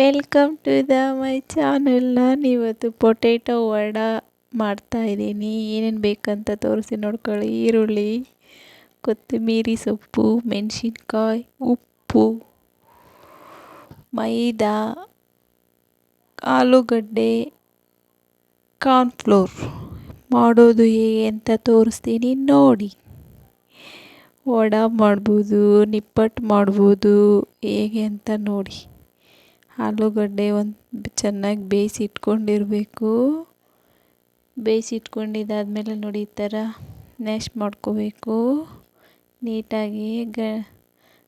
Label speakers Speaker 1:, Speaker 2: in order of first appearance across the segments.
Speaker 1: Welcome to the my channel ನಾನು ಇವತ್ತು potato vada ಮಾಡ್ತಾಯಿದ್ದೀನಿ ಏನೇನು ಬೇಕಂತ ತೋರಿಸಿ ನೋಡ್ಕೊಳ್ಳಿ. ಈರುಳ್ಳಿ, ಕೊತ್ತಂಬರಿ ಸೊಪ್ಪು, ಮೆಣಸಿನ್ಕಾಯಿ, ಉಪ್ಪು, ಮೈದಾ, ಆಲೂಗಡ್ಡೆ ಕಾರ್ನ್ಫ್ಲೋರ್ ಮಾಡೋದು ಹೇಗೆ ಅಂತ ತೋರಿಸ್ತೀನಿ ನೋಡಿ. ವಡ ಮಾಡ್ಬೋದು, ನಿಪ್ಪಟ್ಟು ಮಾಡ್ಬೋದು, ಹೇಗೆ ಅಂತ ನೋಡಿ. ಆಲೂಗಡ್ಡೆ ಒಂದು ಚೆನ್ನಾಗಿ ಬೇಯಿಸಿ ಇಟ್ಕೊಂಡಿರಬೇಕು ಬೇಯಿಸಿ ಇಟ್ಕೊಂಡಿದ್ದಾದ್ಮೇಲೆ ನೋಡಿ ಈ ಥರ ನ್ಯಾಶ್ ಮಾಡ್ಕೋಬೇಕು. ನೀಟಾಗಿ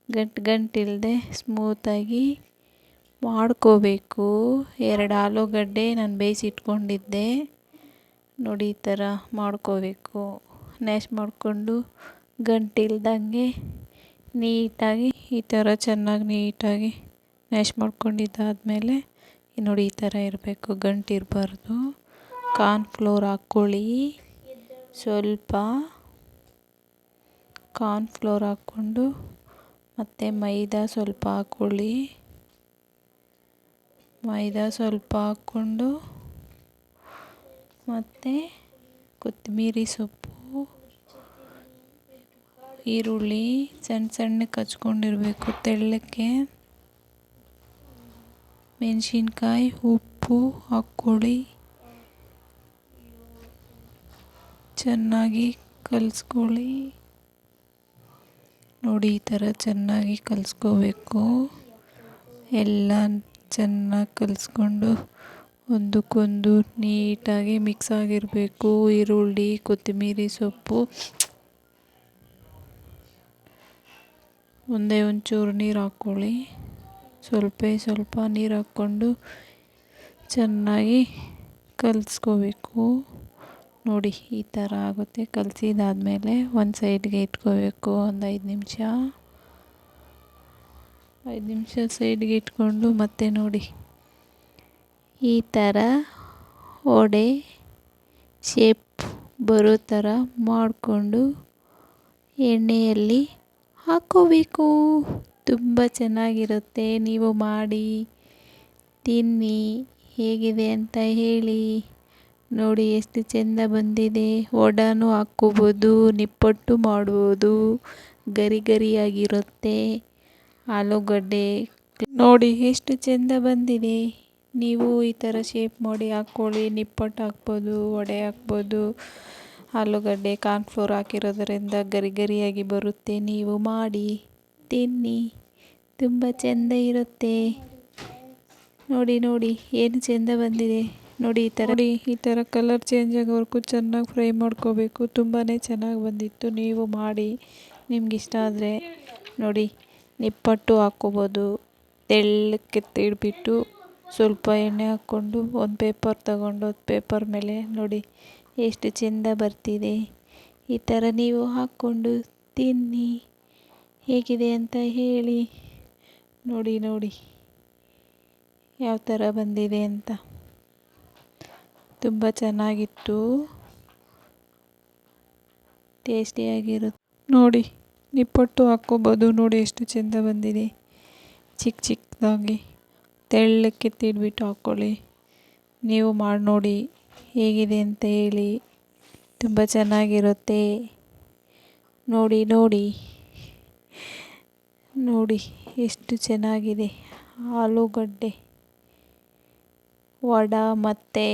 Speaker 1: ಗಂಟು ಗಂಟಿಲ್ಲದೆ ಸ್ಮೂತಾಗಿ ಮಾಡ್ಕೋಬೇಕು. ಎರಡು ಆಲೂಗಡ್ಡೆ ನಾನು ಬೇಯಿಸಿ ಇಟ್ಕೊಂಡಿದ್ದೆ ನೋಡಿ ಈ ಥರ ಮಾಡ್ಕೋಬೇಕು. ನ್ಯಾಶ್ ಮಾಡಿಕೊಂಡು ಗಂಟಿಲ್ದಂಗೆ ನೀಟಾಗಿ ಈ ಥರ ಚೆನ್ನಾಗಿ ನೀಟಾಗಿ ಮ್ಯಾಶ್ ಮಾಡ್ಕೊಂಡಿದ್ದಾದಮೇಲೆ ನೋಡಿ ಈ ಥರ ಇರಬೇಕು ಗಂಟು ಇರಬಾರ್ದು ಕಾರ್ನ್ ಫ್ಲೋರ್ ಹಾಕ್ಕೊಳ್ಳಿ. ಸ್ವಲ್ಪ ಕಾರ್ನ್ ಫ್ಲೋರ್ ಹಾಕ್ಕೊಂಡು ಮತ್ತು ಮೈದಾ ಸ್ವಲ್ಪ ಹಾಕ್ಕೊಳ್ಳಿ. ಮೈದಾ ಸ್ವಲ್ಪ ಹಾಕ್ಕೊಂಡು ಮತ್ತು ಕೊತ್ತಂಬರಿ ಸೊಪ್ಪು, ಈರುಳ್ಳಿ, ಸಣ್ಣ ಸಣ್ಣಕ್ಕೆ ಹಚ್ಕೊಂಡಿರಬೇಕು ತೆಳ್ಳಕ್ಕೆ. ಮೆಣಸಿನ್ಕಾಯಿ, ಉಪ್ಪು ಹಾಕ್ಕೊಳ್ಳಿ ಚೆನ್ನಾಗಿ ಕಲಿಸ್ಕೊಳ್ಳಿ. ನೋಡಿ, ಈ ಥರ ಚೆನ್ನಾಗಿ ಕಲಿಸ್ಕೋಬೇಕು. ಎಲ್ಲ ಚೆನ್ನಾಗಿ ಕಲಿಸ್ಕೊಂಡು ಒಂದಕ್ಕೊಂದು ನೀಟಾಗಿ ಮಿಕ್ಸ್ ಆಗಿರಬೇಕು. ಈರುಳ್ಳಿ, ಕೊತ್ತಂಬರಿ ಸೊಪ್ಪು. ಒಂದೇ ಒಂಚೂರು ನೀರು ಹಾಕ್ಕೊಳ್ಳಿ. ಸ್ವಲ್ಪ ಸ್ವಲ್ಪ ನೀರು ಹಾಕ್ಕೊಂಡು ಚೆನ್ನಾಗಿ ಕಲಿಸ್ಕೋಬೇಕು. ನೋಡಿ, ಈ ಥರ ಆಗುತ್ತೆ. ಕಲಸಿದಾದ್ಮೇಲೆ ಒಂದು ಸೈಡ್ಗೆ ಇಟ್ಕೋಬೇಕು ಒಂದು ಐದು ನಿಮಿಷ. ಐದು ನಿಮಿಷ ಸೈಡ್ಗೆ ಇಟ್ಕೊಂಡು ಮತ್ತೆ ನೋಡಿ. ಈ ಥರ ವಡೆ ಶೇಪ್ ಬರೋ ಥರ ಮಾಡಿಕೊಂಡು ಎಣ್ಣೆಯಲ್ಲಿ ಹಾಕ್ಕೋಬೇಕು. ತುಂಬ ಚೆನ್ನಾಗಿರುತ್ತೆ. ನೀವು ಮಾಡಿ, ತಿನ್ನಿ, ಹೇಗಿದೆ ಅಂತ ಹೇಳಿ. ನೋಡಿ ಎಷ್ಟು ಚೆಂದ ಬಂದಿದೆ. ವಡಾನು ಹಾಕ್ಕೋಬೋದು, ನಿಪ್ಪಟ್ಟು ಮಾಡ್ಬೋದು. ಗರಿ ಗರಿಯಾಗಿರುತ್ತೆ. ಆಲೂಗಡ್ಡೆ. ನೋಡಿ ಎಷ್ಟು ಚೆಂದ ಬಂದಿದೆ. ನೀವು ಈ ಥರ ಶೇಪ್ ಮಾಡಿ ಹಾಕ್ಕೊಳ್ಳಿ. ನಿಪ್ಪಟ್ಟು ಹಾಕ್ಬೋದು, ವಡೆ ಹಾಕ್ಬೋದು. ಆಲೂಗಡ್ಡೆ ಕಾರ್ನ್ಫ್ಲೋರ್ ಹಾಕಿರೋದರಿಂದ ಗರಿ ಗರಿಯಾಗಿ ಬರುತ್ತೆ. ನೀವು ಮಾಡಿ. ತಿನ್ನಿ. ತುಂಬ ಚೆಂದ ಇರುತ್ತೆ. ನೋಡಿ ನೋಡಿ, ಏನು ಚೆಂದ ಬಂದಿದೆ. ನೋಡಿ, ಈ ಥರ. ನೋಡಿ, ಈ ಥರ ಕಲರ್ ಚೇಂಜ್ ಆಗೋವರೆಗೂ ಚೆನ್ನಾಗಿ ಫ್ರೈ ಮಾಡ್ಕೋಬೇಕು. ತುಂಬಾ ಚೆನ್ನಾಗಿ ಬಂದಿತ್ತು. ನೀವು ಮಾಡಿ, ನಿಮ್ಗೆ ಇಷ್ಟ ಆದರೆ. ನೋಡಿ, ನಿಪ್ಪಟ್ಟು ಹಾಕ್ಕೋಬೋದು. ತೆಳ್ಳಕ್ಕೆ ತಿಳ್ಬಿಟ್ಟು ಸ್ವಲ್ಪ ಎಣ್ಣೆ ಹಾಕ್ಕೊಂಡು, ಒಂದು ಪೇಪರ್ ತಗೊಂಡು ಪೇಪರ್ ಮೇಲೆ. ನೋಡಿ, ಎಷ್ಟು ಚೆಂದ ಬರ್ತಿದೆ. ಈ ಥರ ನೀವು ಹಾಕ್ಕೊಂಡು ತಿನ್ನಿ. ಹೇಗಿದೆ ಅಂತ ಹೇಳಿ, ನೋಡಿ ನೋಡಿ, ಯಾವ ಥರ ಬಂದಿದೆ ಅಂತ. ತುಂಬ ಚೆನ್ನಾಗಿತ್ತು. ಟೇಸ್ಟಿಯಾಗಿರುತ್ತೆ ನೋಡಿ, ನಿಪ್ಪಟ್ಟು ಹಾಕ್ಕೋಬೋದು. ನೋಡಿ, ಎಷ್ಟು ಚೆಂದ ಬಂದಿದೆ. ಚಿಕ್ಕ ಚಿಕ್ಕದಾಗಿ ತೆಳ್ಳಕ್ಕೆ ತಿಡ್ಬಿಟ್ಟು ಹಾಕ್ಕೊಳ್ಳಿ. ನೀವು ಮಾಡಿ, ನೋಡಿ, ಹೇಗಿದೆ ಅಂತ ಹೇಳಿ. ತುಂಬ ಚೆನ್ನಾಗಿರುತ್ತೆ. ನೋಡಿ ನೋಡಿ. ನೋಡಿ ಎಷ್ಟು ಚೆನ್ನಾಗಿದೆ. ಆಲೂಗಡ್ಡೆ, ವಡ ಮತ್ತು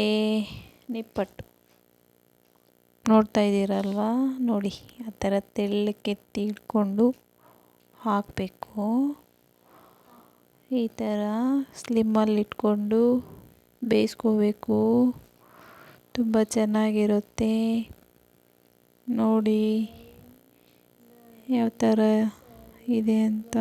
Speaker 1: ನಿಪ್ಪಟ್ಟು. ನೋಡ್ತಾ ಇದ್ದೀರಲ್ವಾ? ನೋಡಿ, ಆ ಥರ ತೆಳ್ಳಕ್ಕೆ ಇಟ್ಕೊಂಡು ಹಾಕಬೇಕು. ಈ ಥರ ಸ್ಲಿಮ್ಮಲ್ಲಿ ಇಟ್ಕೊಂಡು ಬೇಯಿಸ್ಕೋಬೇಕು. ತುಂಬ ಚೆನ್ನಾಗಿರುತ್ತೆ. ನೋಡಿ, ಯಾವ ಥರ ಇದೆ ಅಂತ.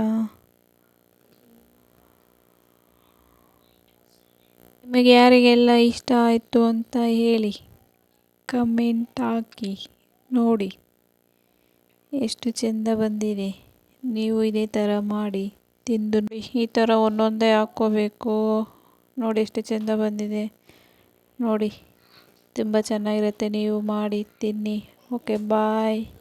Speaker 1: ನಿಮಗೆ ಯಾರಿಗೆಲ್ಲ ಇಷ್ಟ ಆಯಿತು ಅಂತ ಹೇಳಿ, ಕಮೆಂಟ್ ಹಾಕಿ, ನೋಡಿ. ಎಷ್ಟು ಚೆಂದ ಬಂದಿದೆ. ನೀವು ಇದೇ ಥರ ಮಾಡಿ, ತಿಂದು ಈ ಥರ ಒಂದೊಂದೇ ಹಾಕ್ಕೋಬೇಕು. ನೋಡಿ ಎಷ್ಟು ಚೆಂದ ಬಂದಿದೆ. ನೋಡಿ, ತುಂಬ ಚೆನ್ನಾಗಿರುತ್ತೆ. ನೀವು ಮಾಡಿ, ತಿನ್ನಿ. Okay, bye.